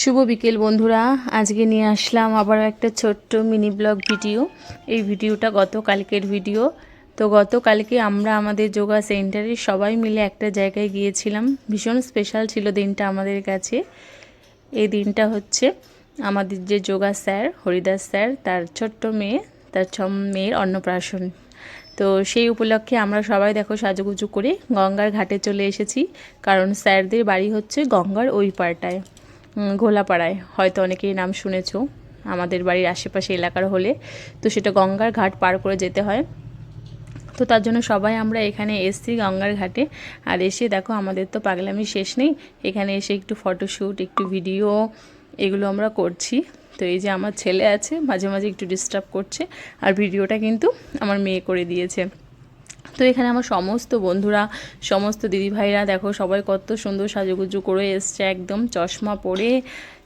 শুভ বিকেল বন্ধুরা। আজকে নিয়ে আসলাম আবার একটা ছোট্ট মিনি ব্লগ ভিডিও। এই ভিডিওটা গতকালকের ভিডিও। তো গতকালকে আমরা আমাদের যোগা সেন্টারে সবাই মিলে একটা জায়গায় গিয়েছিলাম। ভীষণ স্পেশাল ছিল দিনটা আমাদের কাছে। এই দিনটা হচ্ছে আমাদের যে যোগা স্যার হরিদাস স্যার তার ছোট্ট মেয়ে তার ছ মেয়ের অন্নপ্রাশন। তো সেই উপলক্ষে আমরা সবাই দেখো সাজুগুজু করে গঙ্গার ঘাটে চলে এসেছি। কারণ স্যারদের বাড়ি হচ্ছে গঙ্গার ওই পাড়টায়। উম, ঘোলাপাড়ায়। হয়তো অনেকেই নাম শুনেছো। আমাদের বাড়ির আশেপাশে এলাকার হলে। তো সেটা গঙ্গার ঘাট পার করে যেতে হয়। তো তার জন্য সবাই আমরা এখানে এসছি গঙ্গার ঘাটে। আর এসে দেখো, আমাদের তো পাগলামি শেষ নেই। এখানে এসে একটু ফটোশ্যুট একটু ভিডিও এগুলো আমরা করছি। তো এই যে আমার ছেলে আছে, মাঝে মাঝে একটু ডিস্টার্ব করছে। আর ভিডিওটা কিন্তু আমার মেয়ে করে দিয়েছে। তো এখানে আমার সমস্ত বন্ধুরা, সমস্ত দিদিভাইরা, দেখো সবাই কত সুন্দর সাজুগুজু করে এসছে, একদম চশমা পরে,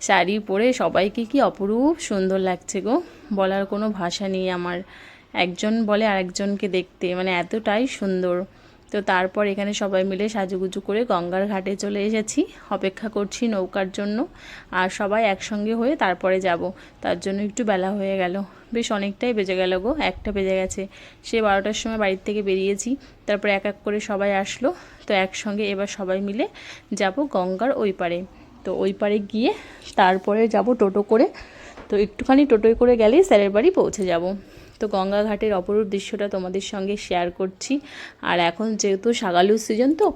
শাড়ি পরে, সবাইকে কি অপরূপ সুন্দর লাগছে গো। বলার কোনো ভাষা নেই আমার। একজন বলে আরেকজনকে দেখতে মানে এতটাই সুন্দর। তো তারপর এখানে সবাই মিলে সাজুগুজু করে গঙ্গার ঘাটে চলে এসেছি। অপেক্ষা করছি নৌকার জন্য। আর সবাই একসঙ্গে হয়ে তারপরে যাব। তার জন্য একটু বেলা হয়ে গেল। বেশ অনেকটাই বেজে গেল গো, একটা বেজে গেছে। সে বারোটার সময় বাড়ির থেকে বেরিয়েছি, তারপর এক এক করে সবাই আসলো। তো একসঙ্গে এবার সবাই মিলে যাব গঙ্গার ওই পারে তো ওই পারে গিয়ে তারপরে যাব টোটো করে। তো একটুখানি টোটোয় করে গেলেই স্যারের বাড়ি পৌঁছে যাব। তো গঙ্গা ঘাটের অপরূপ দৃশ্যটা তোমাদের সঙ্গে শেয়ার করছি। আর এখন যেহেতু সাগালুর সিজন তো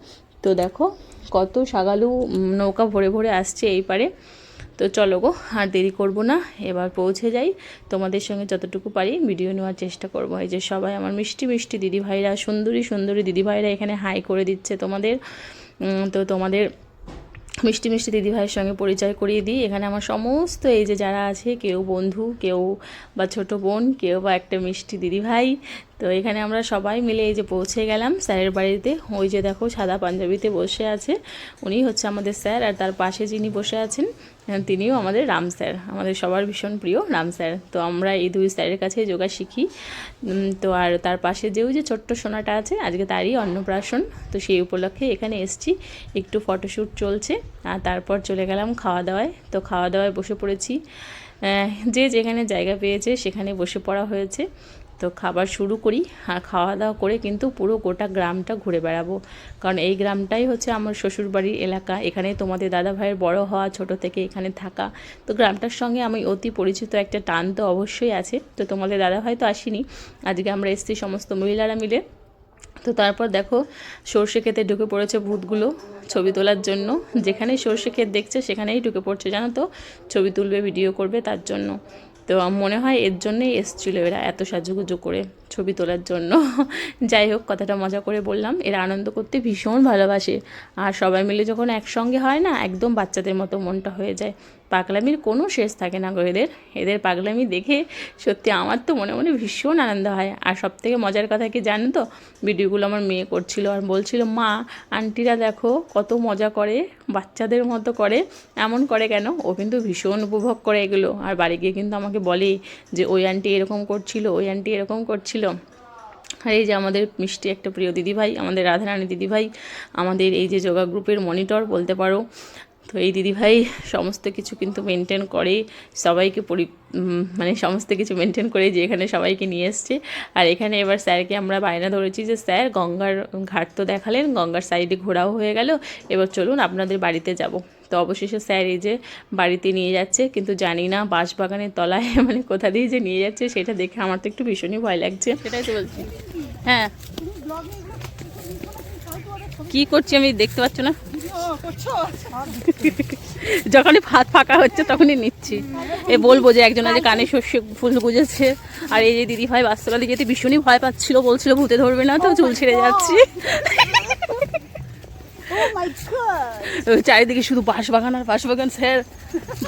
তো দেখো কত সাগালু নৌকা ভরে ভরে আসছে এই পারে তো চলো গো, আর দেরি করব না, এবার পৌঁছে যাই। তোমাদের সঙ্গে যতটুকু পারি ভিডিও নেওয়ার চেষ্টা করব। এই যে সবাই আমার মিষ্টি মিষ্টি দিদিভাইরা, সুন্দরী সুন্দরী দিদিভাইরা এখানে হাই করে দিচ্ছে তোমাদের। তো তোমাদের মিষ্টি মিষ্টি দিদিভাইয়ের সঙ্গে পরিচয় করিয়ে দিই। এখানে আমার সমস্ত এই যে যারা আছে, কেউ বন্ধু, কেউ বা ছোট বোন, কেউ বা একটা মিষ্টি দিদিভাই, তো এখানে আমরা সবাই মিলে এই যে পৌঁছে গেলাম স্যারের বাড়িতে। ওই যে দেখো সাদা পাঞ্জাবিতে বসে আছে। উনি হচ্ছে আমাদের স্যার আর তার পাশে যিনি বসে আছেন তিনিও আমাদের রাম স্যার। আমাদের সবার ভীষণ প্রিয় রাম স্যার। তো আমরা এই দুই স্যারের কাছে যোগা শিখি। তো আর তার পাশে যেও যে ছোট্ট সোনাটা আছে, আজকে তারই অন্নপ্রাশন। তো সেই উপলক্ষে এখানে এসছি। একটু ফটোশ্যুট চলছে। আর তারপর চলে গেলাম খাওয়া দাওয়ায় তো খাওয়া দাওয়ায় বসে পড়েছি। যে যেখানে জায়গা পেয়েছে সেখানে বসে পড়া হয়েছে। তো খাবার শুরু করি, আর খাওয়া দাওয়া করে কিন্তু পুরো গোটা গ্রামটা ঘুরে বেড়াবো। কারণ এই গ্রামটাই হচ্ছে আমার শ্বশুরবাড়ির এলাকা। এখানে তোমাদের দাদা ভাইয়ের বড় হওয়া, ছোট থেকে এখানে থাকা। তো গ্রামটার সঙ্গে আমি অতি পরিচিত একটা টান তো অবশ্যই আছে। তো তোমাদের দাদা ভাই তো আসেনি। আজকে আমরা এসেছি সমস্ত মহিলারা মিলে। তো তারপর দেখো, সর্ষে ক্ষেতে ঢুকে পড়েছে ভূতগুলো ছবি তোলার জন্য। যেখানে সর্ষে ক্ষেত দেখছে, সেখানেই ঢুকে পড়ছে, জানো তো? ছবি তুলবে, ভিডিও করবে তার জন্য। তো মনে হয় এর জন্যই এসছিল এরা এত সাজুগুজু করে। ছবি তোলার জন্য। যাই হোক, কথাটা মজা করে বললাম। এরা আনন্দ করতে ভীষণ ভালোবাসে। আর সবাই মিলে যখন একসঙ্গে হয় না, একদম বাচ্চাদের মতো মনটা হয়ে যায়। পাগলামির কোনো শেষ থাকে না গো এদের। এদের পাগলামি দেখে সত্যি আমার তো মনে মনে ভীষণ আনন্দ হয়। আর সব থেকে মজার কথা কি জানো তো? ভিডিওগুলো আমার মেয়ে করছিল আর বলছিল, মা, আন্টিরা দেখো কত মজা করে, বাচ্চাদের মতো করে। এমন করে কেন? ও কিন্তু ভীষণ উপভোগ করে এগুলো। আর বাড়ি গিয়ে কিন্তু আমাকে বলে যে, ওই আন্টি এরকম করছিল, ওই আন্টি এরকম করছিল। আর এই যে আমাদের মিষ্টি একটা প্রিয় দিদিভাই, আমাদের রাধারানী দিদিভাই, আমাদের এই যে যোগা গ্রুপের মনিটর বলতে পারো, তো এই দিদিভাই সমস্ত কিছু কিন্তু মেনটেন করে, সবাইকে পরি মানে সমস্ত কিছু মেনটেন করে যে এখানে সবাইকে নিয়ে এসছে। আর এখানে এবার স্যারকে আমরা বায়না ধরেছি যে, স্যার, গঙ্গার ঘাট তো দেখালেন, গঙ্গার সাইডে ঘোরাও হয়ে গেল, এবার চলুন আপনাদের বাড়িতে যাব। তো অবশেষে স্যার এই যে বাড়িতে নিয়ে যাচ্ছে কিন্তু জানি না বাঁশবাগানের তলায় মানে কোথা দিয়ে যে নিয়ে যাচ্ছে সেটা দেখে আমার তো একটু ভীষণই ভয় লাগছে। সেটাই তো বলছি। হ্যাঁ। কি করছি আমি দেখতে পাচ্ছ না? যখনই ভাত ফাঁকা হচ্ছে তখনই নিচ্ছি। এ বলব যে একজন আছে কানে শস্য ফুল গুজেছে আর এই যে দিদি ভাই বাস্তবাদি যেতে ভীষণই ভয় পাচ্ছিল বলছিল ভূতে ধরবে না তো চুল ছেড়ে যাচ্ছি! চারিদিকে শুধু বাঁশ বাগান আর বাঁশ বাগান স্যার।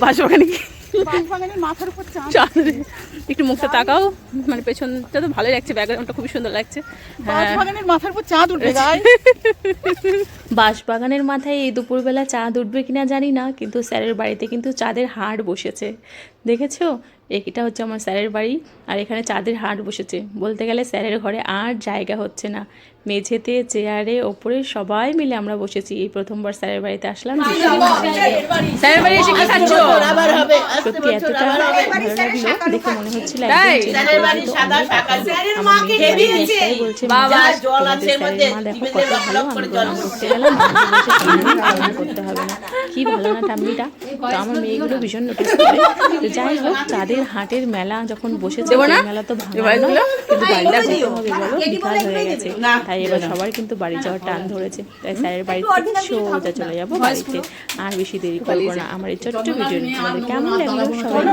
বাঁশ বাগানে কি মাথার উপর একটু মুখটা তাকাও। মানে পেছনটা তো ভালোই লাগছে ব্যাকগ্রাউন্ডটা খুবই সুন্দর লাগছে। হ্যাঁ। বাঁশবাগানের মাথার উপর চাঁদ উঠবে বাঁশবাগানের মাথায় এই দুপুরবেলা চাঁদ উঠবে কিনা জানি না কিন্তু স্যারের বাড়িতে কিন্তু চাঁদের হাড় বসেছে। দেখেছ? এটা হচ্ছে আমার স্যারের বাড়ি আর এখানে চাঁদের হাট বসেছে। বলতে গেলে স্যারের ঘরে আর জায়গা হচ্ছে না। মেঝেতে চেয়ারে ওপরে সবাই মিলে আমরা বসেছি। এই প্রথমবার স্যারের বাড়িতে আসলাম। স্যারের বাড়ি এসে কি খাচ্ছ? সত্যি এতটা ভালো লাগল। দেখে মনে হচ্ছিল বলছে বাবা, মা, দেখো কত ভালো আমি করে প্রণাম জল করতে গেলাম হবে না। কি ভালো না ঠাম্মিটা। তো আমার মেয়েগুলো ভীষণ নোটিস করে। যাই হোক চাঁদের হাটের মেলা যখন বসেছে মেলা তো ভালো না কিন্তু বাড়িটা করতে হবে বলো বিকাল হয়ে গেছে। তাই এবার সবার কিন্তু বাড়ি যাওয়ার টান ধরেছে। তাই স্যারের বাড়িতে সোজা চলে যাব বাড়িতে। আর বেশি দেরি করব না। আমার এই ছোট্ট ভিডিও তোমাদের কেমন লাগল? সবাই